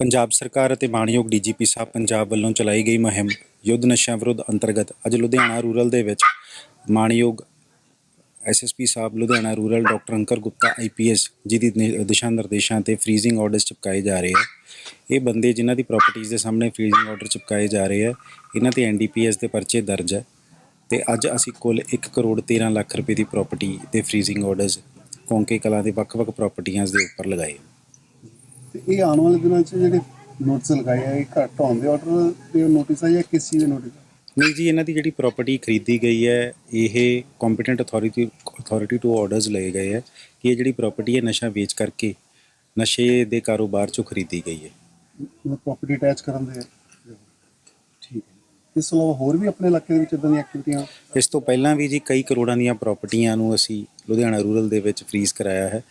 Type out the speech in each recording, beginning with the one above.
ਪੰਜਾਬ ਸਰਕਾਰ ਅਤੇ ਮਾਣਯੋਗ ਡੀਜੀਪੀ ਸਾਹਿਬ ਪੰਜਾਬ ਵੱਲੋਂ ਚਲਾਈ ਗਈ ਮੁਹਿੰਮ ਯੁੱਧ ਨਸ਼ਿਆਂ ਵਿਰੁੱਧ ਅੰਤਰਗਤ ਅੱਜ ਲੁਧਿਆਣਾ ਰੂਰਲ ਦੇ ਵਿੱਚ ਮਾਣਯੋਗ ਐਸਐਸਪੀ ਸਾਹਿਬ, Ludhiana rural doctor Ankur Gupta IPS ji ਦੀ ਨਿ- ਦਿਸ਼ਾ ਨਿਰਦੇਸ਼ਾਂ ਤੇ ਫ੍ਰੀਜ਼ਿੰਗ ਆਰਡਰਸ ਚਿਪਕਾਏ ਜਾ ਰਹੇ ਹੈ ਇਹ ਬੰਦੇ ਜਿਨ੍ਹਾਂ ਦੀ ਪ੍ਰਾਪਰਟੀਆਂ ਦੇ ਸਾਹਮਣੇ ਫ੍ਰੀਜ਼ਿੰਗ ਆਰਡਰ ਚਿਪਕਾਏ ਜਾ ਰਹੇ ਹੈ ਇਹਨਾਂ ਤੇ ਐਨਡੀਪੀਐਸ ਦੇ ਪਰਚੇ ਦਰਜ ਹੈ ਤੇ ਅੱਜ ਅਸੀਂ ਕੁੱਲ 1 ਕਰੋੜ 13 ਲੱਖ ਰੁਪਏ ਦੀ ਪ੍ਰਾਪਰਟੀ ਤੇ ਫ੍ਰੀਜ਼ਿੰਗ ਆਰਡਰਸ ਕੌਂਕੇ ਕਲਾਂ ਦੇ ਵੱਖ-ਵੱਖ ਪ੍ਰਾਪਰਟੀਆਂ ਦੇ ਉੱਪਰ ਲਗਾਏ ਤੇ ਇਹ ਆਉਣ ਵਾਲੇ ਦਿਨਾਂ 'ਚ ਜਿਹੜੇ ਨੋਟਿਸ ਲਗਾਏ ਆ ਇਹ ਘੱਟ ਹੋਣ ਦੇ ਆਰਡਰ ਦੇ ਨੋਟਿਸ ਆ ਜਾਂ ਕਿਸ ਚੀਜ਼ ਦੇ ਨੋਟਿਸ ਨਹੀਂ ਜੀ ਇਹਨਾਂ ਦੀ ਜਿਹੜੀ ਪ੍ਰਾਪਰਟੀ ਖਰੀਦੀ ਗਈ ਹੈ ਇਹ competent authority authority to orders ਲਏ ਗਏ ਹੈ ਕਿ ਇਹ ਜਿਹੜੀ ਪ੍ਰਾਪਰਟੀ ਹੈ ਨਸ਼ਾ ਵੇਚ ਕਰਕੇ ਨਸ਼ੇ ਦੇ ਕਾਰੋਬਾਰ ਚੋਂ ਖਰੀਦੀ ਗਈ ਹੈ। ਪ੍ਰਾਪਰਟੀ ਅਟੈਚ ਕਰਨ ਦੇ ਠੀਕ ਹੈ। ਇਸ ਤੋਂ ਇਲਾਵਾ ਹੋਰ ਵੀ ਆਪਣੇ ਇਲਾਕੇ ਦੇ ਵਿੱਚ ਇਦਾਂ ਦੀਆਂ ਐਕਟੀਵਿਟੀਆਂ ਇਸ ਤੋਂ ਪਹਿਲਾਂ ਵੀ ਜੀ ਕਈ ਕਰੋੜਾਂ ਦੀਆਂ ਪ੍ਰਾਪਰਟੀਆਂ ਨੂੰ ਅਸੀਂ ਲੁਧਿਆਣਾ ਰੂਰਲ ਦੇ ਵਿੱਚ ਫ੍ਰੀਜ਼ ਕਰਾਇਆ ਹੈ।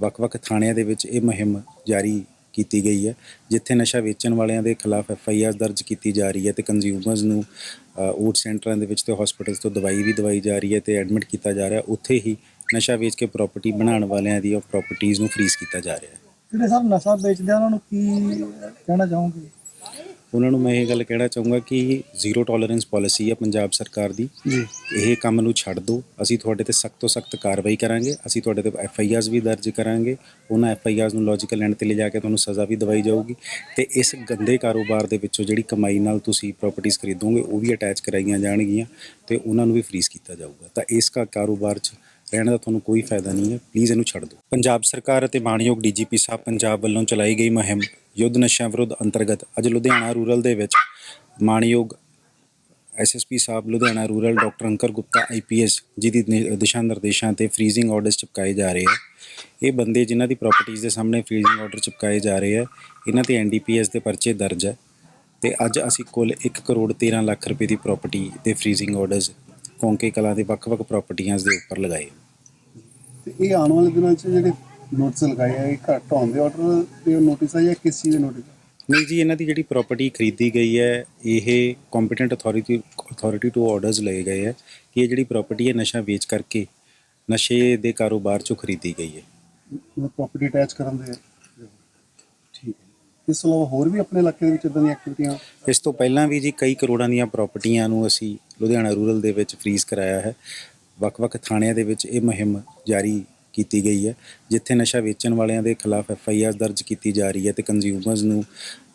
ਵੱਖ-ਵੱਖ ਥਾਣਿਆਂ ਦੇ ਵਿੱਚ ਇਹ ਮੁਹਿੰਮ ਜਾਰੀ ਕੀਤੀ ਗਈ ਹੈ, ਜਿੱਥੇ ਨਸ਼ਾ ਵੇਚਣ ਵਾਲਿਆਂ ਦੇ ਖਿਲਾਫ ਐਫ ਆਈ ਆਰ ਦਰਜ ਕੀਤੀ ਜਾ ਰਹੀ ਹੈ ਤੇ ਕੰਜ਼ਿਊਮਰਸ ਨੂੰ ਓਟ ਸੈਂਟਰਾਂ ਦੇ ਵਿੱਚ ਤੇ ਹਸਪੀਟਲਸ ਤੋਂ ਦਵਾਈ ਵੀ ਦਵਾਈ ਜਾ ਰਹੀ ਹੈ ਤੇ ਐਡਮਿਟ ਕੀਤਾ ਜਾ ਰਿਹਾ। ਉੱਥੇ ਹੀ ਨਸ਼ਾ ਵੇਚ ਕੇ ਪ੍ਰਾਪਰਟੀ ਬਣਾਉਣ ਵਾਲਿਆਂ ਦੀ ਪ੍ਰਾਪਰਟੀਆਂ ਨੂੰ ਫ੍ਰੀਜ਼ ਕੀਤਾ ਜਾ ਰਿਹਾ ਹੈ। ਜਿਹੜੇ ਸਰ ਨਸ਼ਾ ਵੇਚਦੇ ਆ, ਉਹਨਾਂ ਨੂੰ ਕੀ ਕਹਿਣਾ ਚਾਹੋਗੇ? ਉਹਨਾਂ ਨੂੰ ਮੈਂ ਇਹ ਗੱਲ ਕਹਿਣਾ ਚਾਹੂੰਗਾ ਕਿ ਜ਼ੀਰੋ ਟੋਲਰੈਂਸ ਪਾਲਿਸੀ ਹੈ ਪੰਜਾਬ ਸਰਕਾਰ ਦੀ। ਜੀ। ਇਹ ਕੰਮ ਨੂੰ ਛੱਡ ਦਿਓ ਅਸੀਂ ਤੁਹਾਡੇ ਤੇ ਸਖਤ ਤੋਂ ਸਖਤ ਕਾਰਵਾਈ ਕਰਾਂਗੇ। ਅਸੀਂ ਤੁਹਾਡੇ ਤੇ ਐਫ ਆਈ ਆਰਸ ਵੀ ਦਰਜ ਕਰਾਂਗੇ। ਉਹਨਾਂ ਐਫ ਆਈ ਆਰਸ ਨੂੰ ਲੌਜੀਕਲ ਐਂਡ ਤੇ ਲਿਜਾ ਕੇ ਤੁਹਾਨੂੰ ਸਜ਼ਾ ਵੀ ਦਵਾਈ ਜਾਊਗੀ। ਤੇ ਇਸ ਗੰਦੇ ਕਾਰੋਬਾਰ ਦੇ ਵਿੱਚੋਂ ਜਿਹੜੀ ਕਮਾਈ ਨਾਲ ਤੁਸੀਂ ਪ੍ਰਾਪਰਟੀਆਂ ਖਰੀਦੋਗੇ ਉਹ ਵੀ ਅਟੈਚ ਕਰਾਈਆਂ ਜਾਣਗੀਆਂ ਤੇ ਉਹਨਾਂ ਨੂੰ ਵੀ ਫ੍ਰੀਜ਼ ਕੀਤਾ ਜਾਊਗਾ। ਤਾਂ ਇਸ ਕਾ ਕਾਰੋਬਾਰ 'ਚ ਰਹਿਣ ਦਾ ਤੁਹਾਨੂੰ ਕੋਈ ਫਾਇਦਾ ਨਹੀਂ ਹੈ। ਪਲੀਜ਼ ਇਹਨੂੰ ਛੱਡ ਦਿਓ। ਪੰਜਾਬ ਸਰਕਾਰ ਅਤੇ ਮਾਣਯੋਗ ਡੀਜੀਪੀ ਸਾਹਿਬ ਪੰਜਾਬ ਵੱਲੋਂ ਚਲਾਈ ਗਈ ਮੁਹਿੰਮ ਯੁੱਧ ਨਸ਼ਿਆਂ ਵਿਰੁੱਧ ਅੰਤਰਗਤ ਅੱਜ ਲੁਧਿਆਣਾ ਰੂਰਲ ਦੇ ਵਿੱਚ ਮਾਣਯੋਗ ਐਸਐਸਪੀ ਸਾਹਿਬ, Ludhiana rural doctor Ankur Gupta IPS ji ਦੀ ਨਿ- ਦਿਸ਼ਾ ਨਿਰਦੇਸ਼ਾਂ ਤੇ ਫ੍ਰੀਜ਼ਿੰਗ ਆਰਡਰਸ ਚਿਪਕਾਏ ਜਾ ਰਹੇ ਹੈ ਇਹ ਬੰਦੇ ਜਿਨ੍ਹਾਂ ਦੀ ਪ੍ਰਾਪਰਟੀਆਂ ਦੇ ਸਾਹਮਣੇ ਫ੍ਰੀਜ਼ਿੰਗ ਆਰਡਰ ਚਿਪਕਾਏ ਜਾ ਰਹੇ ਹੈ ਇਹਨਾਂ ਤੇ ਐਨਡੀਪੀਐਸ ਦੇ ਪਰਚੇ ਦਰਜ ਹੈ ਤੇ ਅੱਜ ਅਸੀਂ ਕੁੱਲ 1 ਕਰੋੜ 13 ਲੱਖ ਰੁਪਏ ਦੀ ਪ੍ਰਾਪਰਟੀ ਤੇ ਫ੍ਰੀਜ਼ਿੰਗ ਆਰਡਰਸ ਕੌਂਕੇ ਕਲਾਂ ਦੇ ਵੱਖ-ਵੱਖ ਪ੍ਰਾਪਰਟੀਆਂ ਦੇ ਉੱਪਰ ਲਗਾਏ ਤੇ ਇਹ ਆਉਣ ਵਾਲੇ ਦਿਨਾਂ 'ਚ ਜਿਹੜੇ ਨੋਟਿਸ ਲਗਾਏ ਆ ਇਹ ਘੱਟ ਹੋਣ ਦੇ ਆਰਡਰ ਦੇ ਨੋਟਿਸ ਆ ਜਾਂ ਕਿਸ ਚੀਜ਼ ਦੇ ਨੋਟਿਸ ਨਹੀਂ ਜੀ ਇਹਨਾਂ ਦੀ ਜਿਹੜੀ ਪ੍ਰਾਪਰਟੀ ਖਰੀਦੀ ਗਈ ਹੈ ਇਹ competent authority authority to orders ਲਏ ਗਏ ਹੈ ਕਿ ਇਹ ਜਿਹੜੀ ਪ੍ਰਾਪਰਟੀ ਹੈ ਨਸ਼ਾ ਵੇਚ ਕਰਕੇ ਨਸ਼ੇ ਦੇ ਕਾਰੋਬਾਰ ਚੋਂ ਖਰੀਦੀ ਗਈ ਹੈ। ਪ੍ਰਾਪਰਟੀ ਅਟੈਚ ਕਰਨ ਦੇ ਠੀਕ ਹੈ। ਇਸ ਤੋਂ ਇਲਾਵਾ ਹੋਰ ਵੀ ਆਪਣੇ ਇਲਾਕੇ ਦੇ ਵਿੱਚ ਇਦਾਂ ਦੀਆਂ ਐਕਟੀਵਿਟੀਆਂ ਇਸ ਤੋਂ ਪਹਿਲਾਂ ਵੀ ਜੀ ਕਈ ਕਰੋੜਾਂ ਦੀਆਂ ਪ੍ਰਾਪਰਟੀਆਂ ਨੂੰ ਅਸੀਂ ਲੁਧਿਆਣਾ ਰੂਰਲ ਦੇ ਵਿੱਚ ਫ੍ਰੀਜ਼ ਕਰਾਇਆ ਹੈ। ਵੱਖ-ਵੱਖ ਥਾਣਿਆਂ ਦੇ ਵਿੱਚ ਇਹ ਮੁਹਿੰਮ ਜਾਰੀ ਕੀਤੀ ਗਈ ਹੈ, ਜਿੱਥੇ ਨਸ਼ਾ ਵੇਚਣ ਵਾਲਿਆਂ ਦੇ ਖਿਲਾਫ ਐਫ ਆਈ ਆਰ ਦਰਜ ਕੀਤੀ ਜਾ ਰਹੀ ਹੈ ਤੇ ਕੰਜ਼ਿਊਮਰਸ ਨੂੰ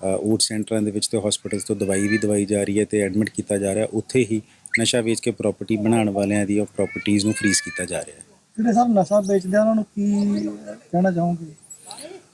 ਓਟ ਸੈਂਟਰਾਂ ਦੇ ਵਿੱਚ ਤੇ ਹਸਪੀਟਲਸ ਤੋਂ ਦਵਾਈ ਵੀ ਦਵਾਈ ਜਾ ਰਹੀ ਹੈ ਤੇ ਐਡਮਿਟ ਕੀਤਾ ਜਾ ਰਿਹਾ। ਉੱਥੇ ਹੀ ਨਸ਼ਾ ਵੇਚ ਕੇ ਪ੍ਰਾਪਰਟੀ ਬਣਾਉਣ ਵਾਲਿਆਂ ਦੀ ਪ੍ਰਾਪਰਟੀਆਂ ਨੂੰ ਫ੍ਰੀਜ਼ ਕੀਤਾ ਜਾ ਰਿਹਾ ਹੈ। ਜਿਹੜੇ ਸਰ ਨਸ਼ਾ ਵੇਚਦੇ ਆ, ਉਹਨਾਂ ਨੂੰ ਕੀ ਕਹਿਣਾ ਚਾਹੋਗੇ?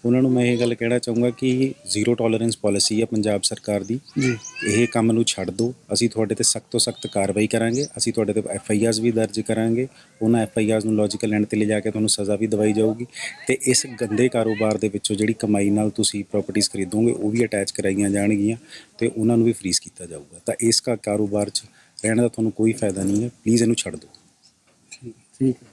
ਉਹਨਾਂ ਨੂੰ ਮੈਂ ਇਹ ਗੱਲ ਕਹਿਣਾ ਚਾਹੂੰਗਾ ਕਿ ਜ਼ੀਰੋ ਟੋਲਰੈਂਸ ਪਾਲਿਸੀ ਹੈ ਪੰਜਾਬ ਸਰਕਾਰ ਦੀ। ਜੀ। ਇਹ ਕੰਮ ਨੂੰ ਛੱਡ ਦਿਓ ਅਸੀਂ ਤੁਹਾਡੇ ਤੇ ਸਖਤ ਤੋਂ ਸਖਤ ਕਾਰਵਾਈ ਕਰਾਂਗੇ। ਅਸੀਂ ਤੁਹਾਡੇ ਤੇ ਐਫ ਆਈ ਆਰਸ ਵੀ ਦਰਜ ਕਰਾਂਗੇ। ਉਹਨਾਂ ਐਫ ਆਈ ਆਰਸ ਨੂੰ ਲੌਜੀਕਲ ਐਂਡ ਤੇ ਲਿਜਾ ਕੇ ਤੁਹਾਨੂੰ ਸਜ਼ਾ ਵੀ ਦਵਾਈ ਜਾਊਗੀ। ਤੇ ਇਸ ਗੰਦੇ ਕਾਰੋਬਾਰ ਦੇ ਵਿੱਚੋਂ ਜਿਹੜੀ ਕਮਾਈ ਨਾਲ ਤੁਸੀਂ ਪ੍ਰਾਪਰਟੀਆਂ ਖਰੀਦੋਗੇ ਉਹ ਵੀ ਅਟੈਚ ਕਰਾਈਆਂ ਜਾਣਗੀਆਂ ਤੇ ਉਹਨਾਂ ਨੂੰ ਵੀ ਫ੍ਰੀਜ਼ ਕੀਤਾ ਜਾਊਗਾ। ਤਾਂ ਇਸ ਕਾ ਕਾਰੋਬਾਰ 'ਚ ਰਹਿਣ ਦਾ ਤੁਹਾਨੂੰ ਕੋਈ ਫਾਇਦਾ ਨਹੀਂ ਹੈ। ਪਲੀਜ਼ ਇਹਨੂੰ ਛੱਡ ਦਿਓ। ਠੀਕ ਹੈ